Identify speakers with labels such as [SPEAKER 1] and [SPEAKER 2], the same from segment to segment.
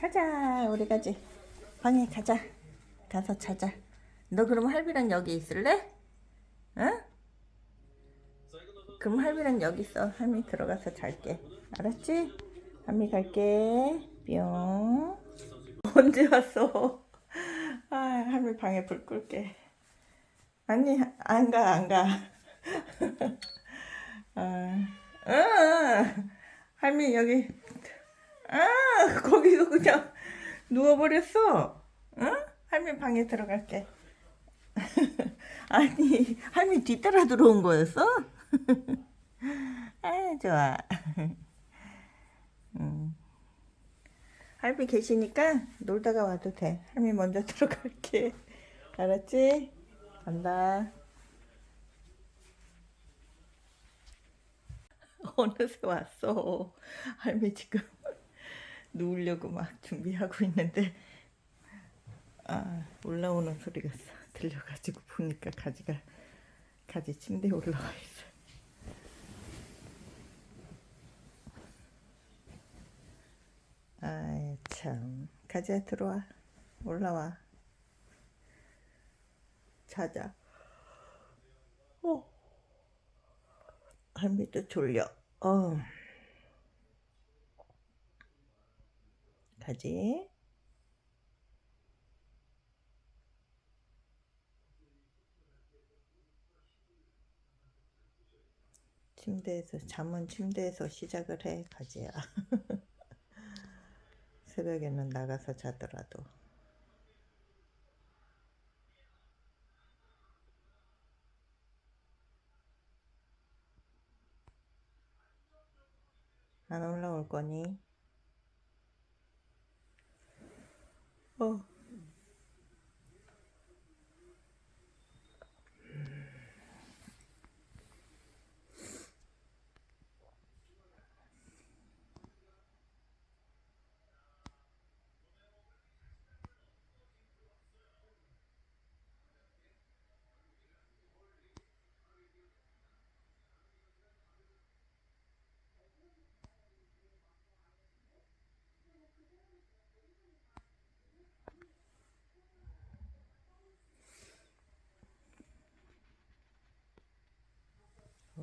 [SPEAKER 1] 가자 우리 가지 방에 가자 가서 자자 너 그럼 할비랑 여기 있을래? 응? 그럼 할미랑 여기 있어 할미 들어가서 잘게 알았지? 할미 갈게 뿅 언제 왔어? 아 할미 방에 불 끌게 아니 안 가 안 가 아, 응. 할미 여기 아 거기서 그냥 누워버렸어 응? 할미 방에 들어갈게 아니 할미 뒤따라 들어온 거였어? 아 좋아 음. 할미 계시니까 놀다가 와도 돼 할미 먼저 들어갈게 알았지? 간다 어느새 왔어 할미 지금 누우려고 막 준비하고 있는데 아 올라오는 소리가 들려가지고 보니까 가지가 가지 침대에 올라와 있어. 아이 참 가지야 들어와 올라와 자자. 어 할미도 졸려. 어 가지. 침대에서 잠은 침대에서 시작을 해 가지야. 새벽에는 나가서 자더라도. 안 올라올 거니? Oh.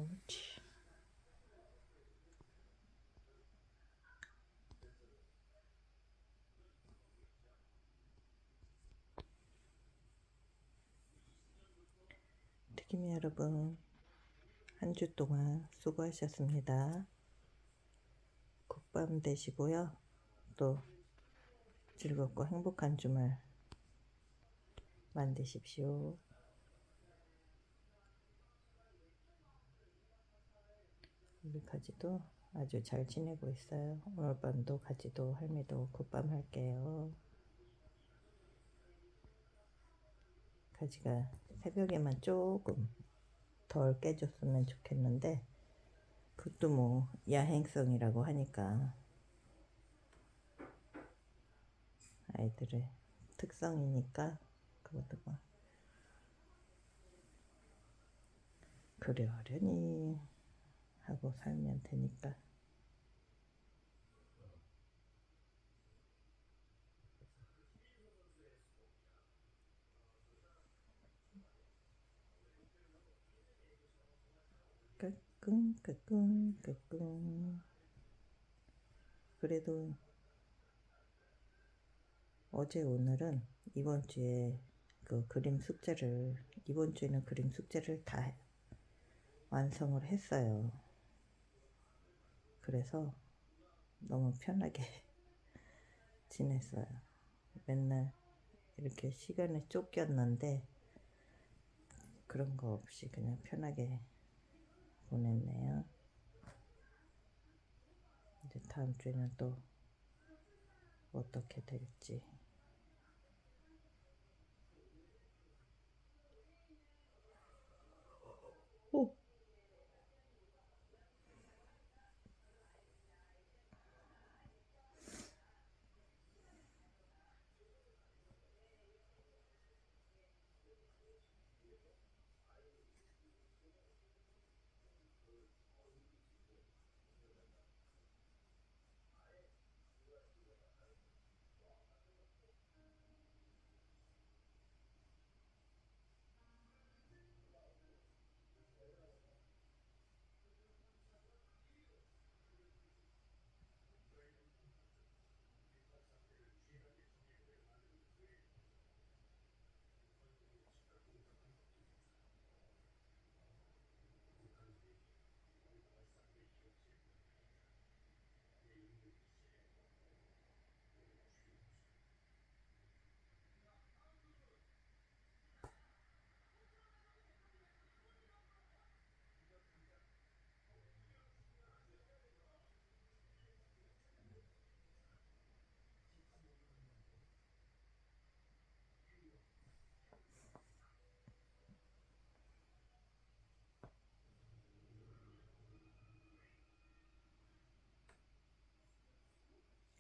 [SPEAKER 1] 어. 옳지. 특임이 여러분, 한 주 동안 수고하셨습니다. 굿밤 되시고요. 또 즐겁고 행복한 주말 만드십시오. 우리 가지도 아주 잘 지내고 있어요. 오늘 밤도 가지도 할미도 굿밤 할게요. 가지가 새벽에만 조금 덜 깨줬으면 좋겠는데 그것도 뭐 야행성이라고 하니까 아이들의 특성이니까 그것도 뭐 그러려니 하고 살면 되니까. 끄끔 그래도 어제 오늘은 이번 주에 그 그림 숙제를 이번 주에는 그림 숙제를 다 완성을 했어요. 그래서 너무 편하게 지냈어요. 맨날 이렇게 시간에 쫓겼는데 그런 거 없이 그냥 편하게 보냈네요. 이제 다음 주에는 또 어떻게 될지.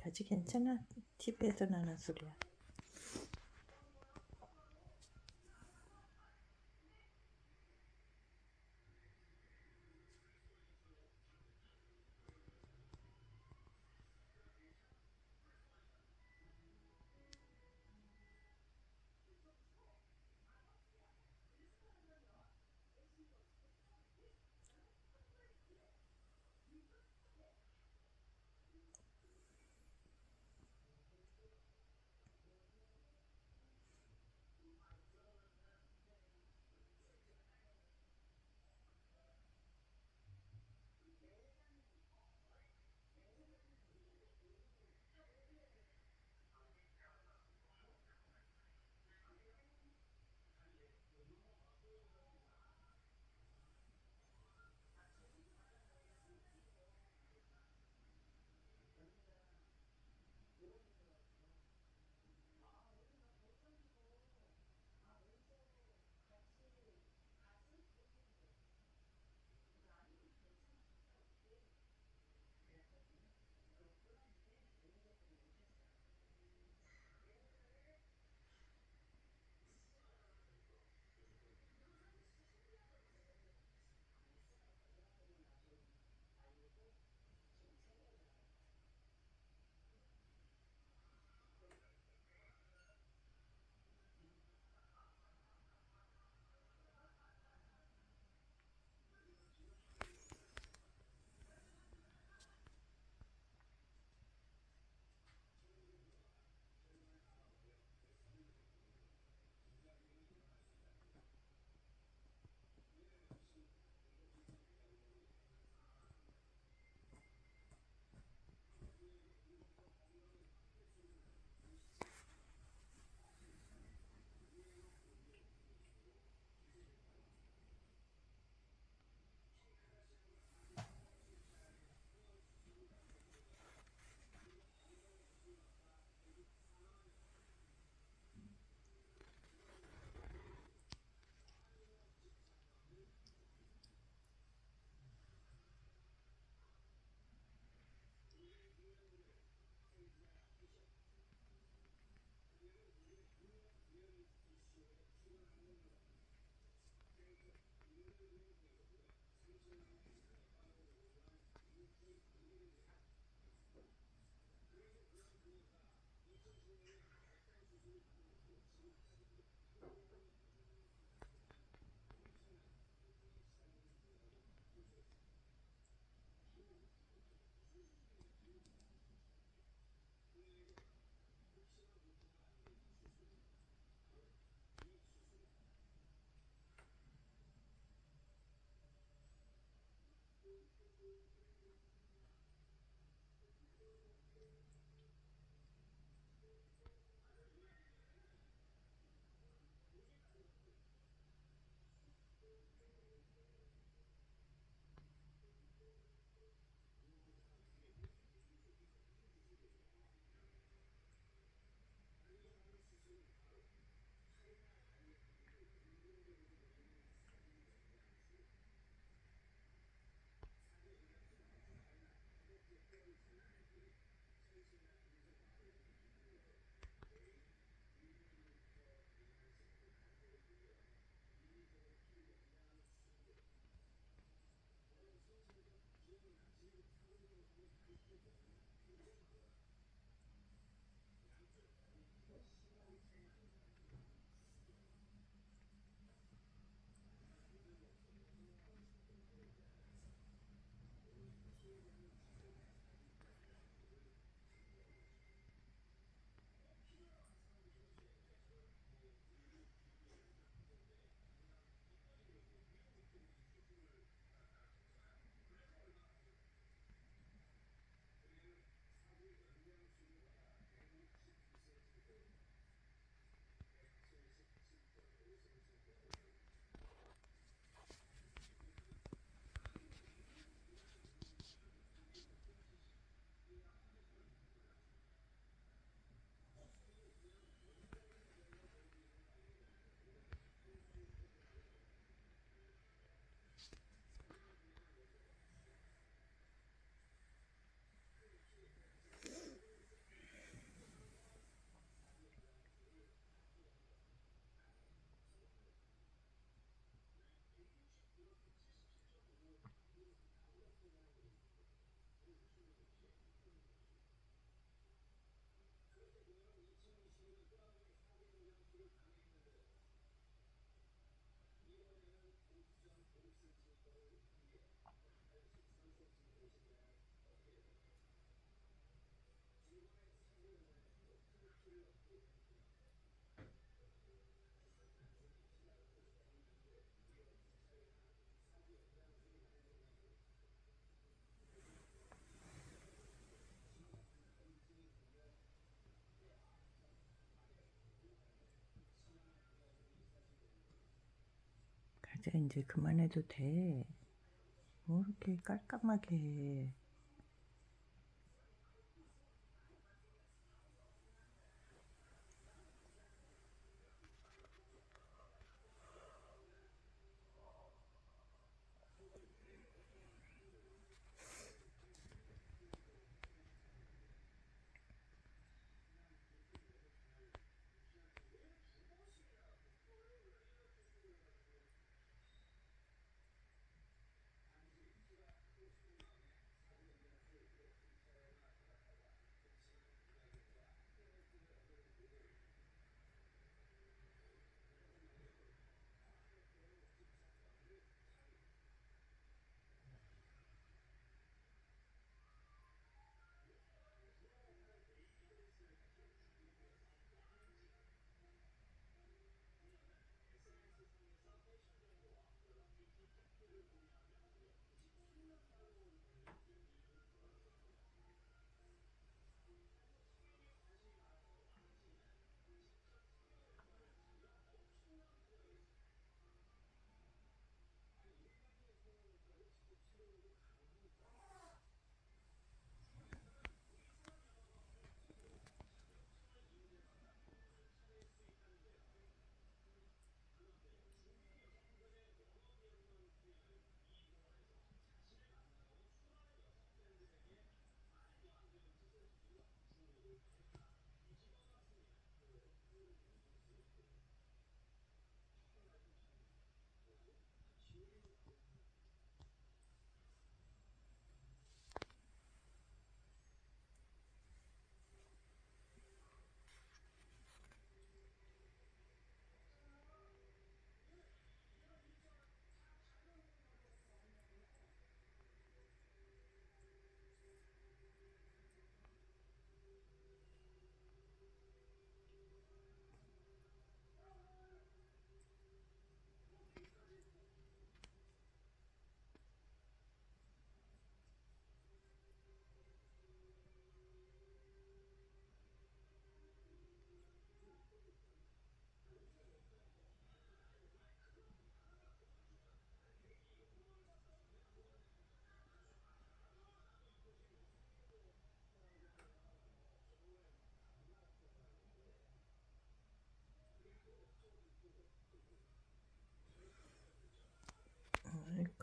[SPEAKER 1] 말하지 괜찮아. TV에서 나는 소리야 이제 그만해도 돼. 뭐 이렇게 깔끔하게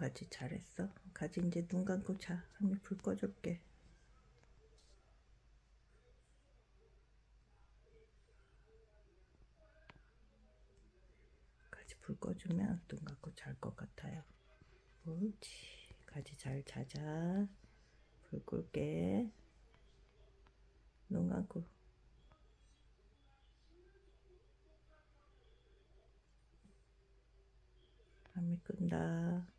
[SPEAKER 1] 가지 잘했어. 가지 이제 눈 감고 자. 할머니 불 꺼줄게. 가지 불 꺼주면 눈 감고 잘 것 같아요. 옳지. 가지 잘 자자. 불 끌게. 눈 감고. 끈다.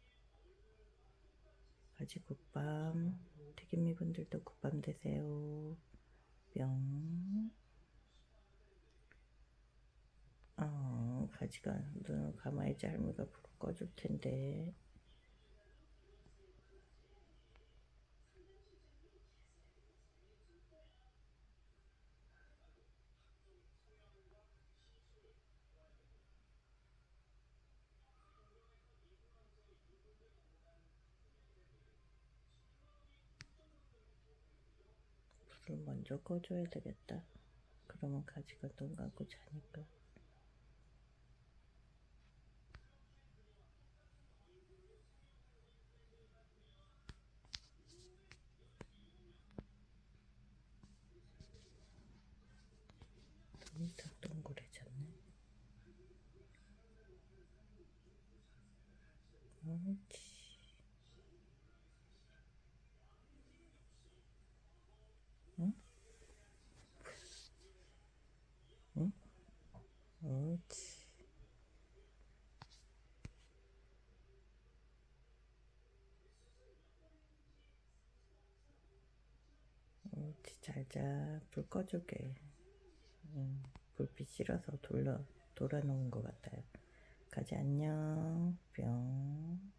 [SPEAKER 1] 가지 굿밤. 튀김이 분들도 굿밤 되세요. 뿅. 어, 가지가 눈을 감아야지 할머니가 불 꺼줄 텐데. 불을 먼저 꺼줘야 되겠다. 그러면 가지가 눈 감고 자니까. 눈이 더 동그래졌네. 옳지. 응? 응? 옳지. 옳지. 잘 자. 불 꺼줄게. 응. 불빛 싫어서 돌려, 돌아놓은 것 같아요. 가지 안녕. 뿅.